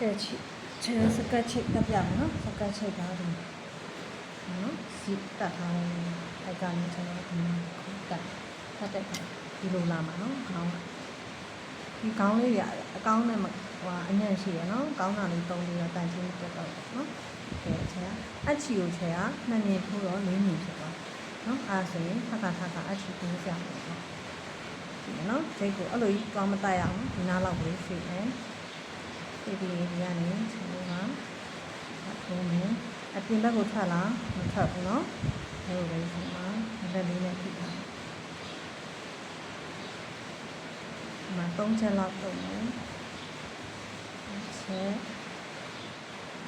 ကဲချိချဲစကတ်ချိတ်တက်ပြမယ်နော်စကတ်ချိတ်ပါဒီနော်စီတက်ထားတယ်အဲ့ကနေကျွန်တော်ဒီတက်ဖတ်တက်ဒီလိုလာမှာနော်ခေါင်းဒီခေါင်းလေးရအကောင်းနဲ့ဟိုအညံ့ရှိရနော်ကောင်းတာလေးတုံးပြီးတော့တန်ချင်းတက်တော့နော်ကဲချဲအချီကိုချဲကနှစ်မြင်ထိုးတော့လေးမြင်ဖြစ်သွားနော်အဲ့ဆိုရင်ထပ်ခါထပ်ခါအချီကိုဆက်မယ်နော်ဒီနော်ဂျိတ်ကိုအဲ့လိုကြီးကောင်းမတက်ရအောင်ဒီနားလောက်လေးရှိတယ် ဒီဒီဒီကနေကျွန်တော်ကအထုံးမယ်အပြင်ဘက်ကိုထွက်လာမထွက်ဘူးเนาะအဲလိုပဲဒီမှာလက်လေးနဲ့ထိထားဒီမှာ၃ချက်လောက်တုံးမယ်ချက်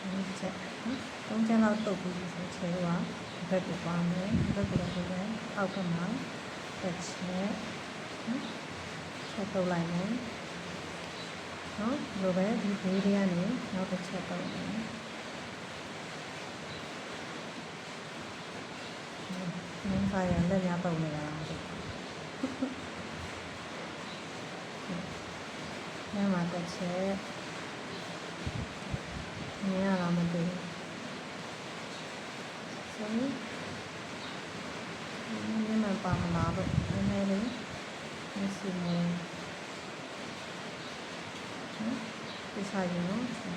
ဒီချက်နော်၃ချက်လောက်တုပ်ပြီးဆိုချဲကဒီဘက်ကိုပါမယ်ဒီဘက်ကိုလည်းဒီဘက်အောက်ကမှာတစ်ချက်နော်ချက်တုပ်လိုက်မယ် နော်ဒီလိုပဲဒီဘေးလေးကနေနောက်တစ်ချက်တော့မယ်။နင်းဆိုင်ရလက်များပုံနေတာလားမသိဘူး။ညမှာတစ်ချက်မြင်ရလားမသိဘူး။ဆိုရင်ဒီမှာပါမလားတော့နည်းနည်းလေးမရှိဘူးနော် ဒီစားရင်နော်ဒီ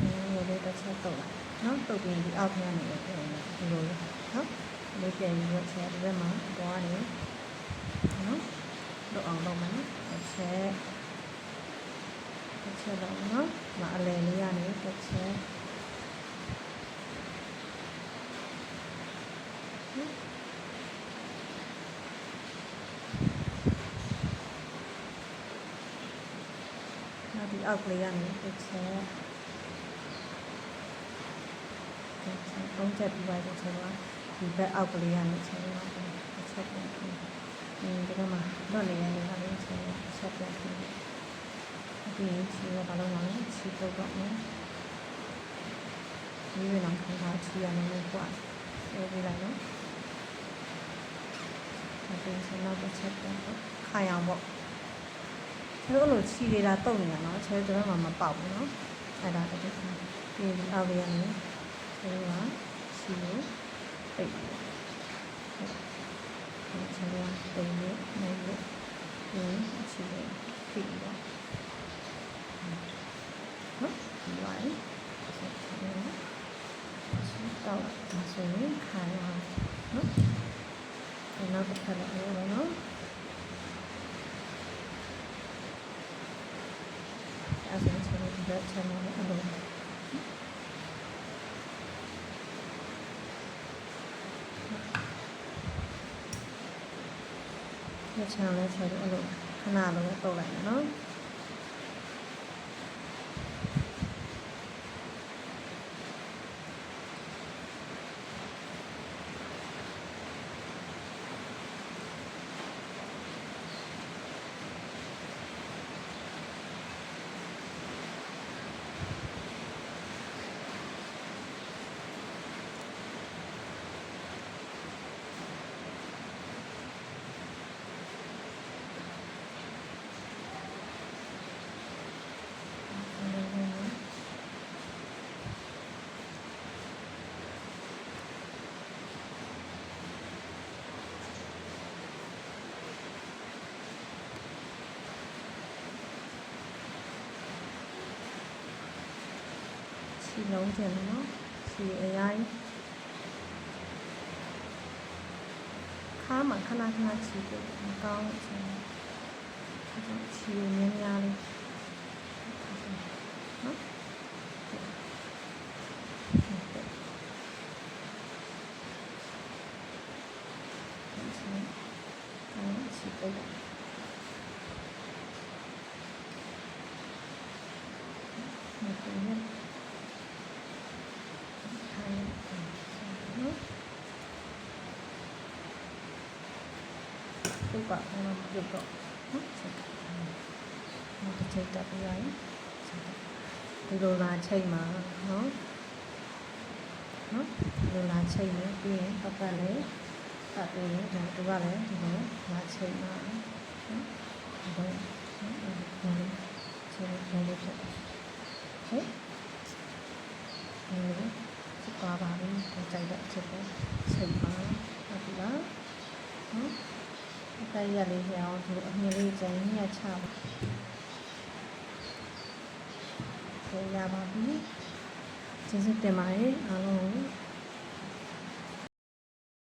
လိုလေးတစ်ချက်တော့လိုက်နော်တုတ်ပြီးဒီအောက်ထဲကနေပဲပြန်နေဒီလိုလေးနော်လေးပြန်ပြီးတော့ချက်ဒီဘက်မှာသွားနေနော်တော့အောင်တော့မယ်တစ်ချက်တစ်ချက်တော့နော်မအလယ်လေးကနေတစ်ချက် အောက်ကလေးကနေတစ်ချက်တစ်ချက်သုံးချက်ပြီးပါတစ်ချက်တော့ဒီဘက်အောက်ကလေးကနေချက်တော့တစ်ချက်ပြန်ပြီးဒီဒီကမှာတော့နေရနေတာလေးချက်တစ်ချက်ပြန်ပြီးဒီချီတော့ဘာလို့လဲချီတော့တော့မယ်ဒီလိုတော့ခံစားချီရမယ်လို့ကွာပြောပြလိုက်နော်ဒီဆိုတော့တစ်ချက်ပြန်ခိုင်အောင်ပေါ့ ကျတို့အဲ့လိုချီနေတာတုတ်နေတာနော်ချဲကျတော့မှမပေါက်ဘူးနော်အဲ့ဒါတကယ်ဒီအောက်လေးကနေကျတို့ကချီလို့ပိတ်တယ်ဟုတ်ကျတော့ပိတ်လို့နိုင်လို့ဒီချီလို့ပိတ်တော့နော်ဒီပါလေဆက်ချင်တော့တော့ဒါဆိုရင်ခိုင်အောင်နော်နောက်တစ်ခါလည်းအဲ့လိုနော် အဲ့ဒါဆိုတော့ဒီဘက် channel နဲ့အလုပ်ဒီ channel နဲ့ဆက်ပြီးအလုပ်ခဏလုံးတုတ်လိုက်မယ်နော် ခြေလုံးကျင်တယ်နော်ခြေအရင်ခါမှာခဏခဏခြေပြမကောင်းဘူးခြေခြေများများလေးနော်ခြေပိတ်လိုက်ဟုတ်ကဲ့ ထိုင်နော် ဒီကဘာလို့ပြုတ်တော့နော်ဆက်နော်တစ်ချိန်တက်ပြီးရင်ဒီလိုလာချိန်မှာနော်နော်ဒီလိုလာချိန်နေပြီးရင်ပတ်ပတ်လေးပတ်ပြီးရင်ဒါတူကလည်းဒီလိုလာချိန်မှာနော်ဒီလိုနော်ဒီလိုချိန်လေးဖြစ်ရှင်ဒီလိုစပါပါပြီကိုကြိုက်တဲ့အချက်ကိုချိန်ပါဟုတ်ပြီလားနော် အတိုင်းရလေးရအောင်ဒီလိုအမြင်လေးကြိုင်ညှက်ချပါကိုရပါပြီကျေးဇူးတင်ပါတယ်အားလုံးကို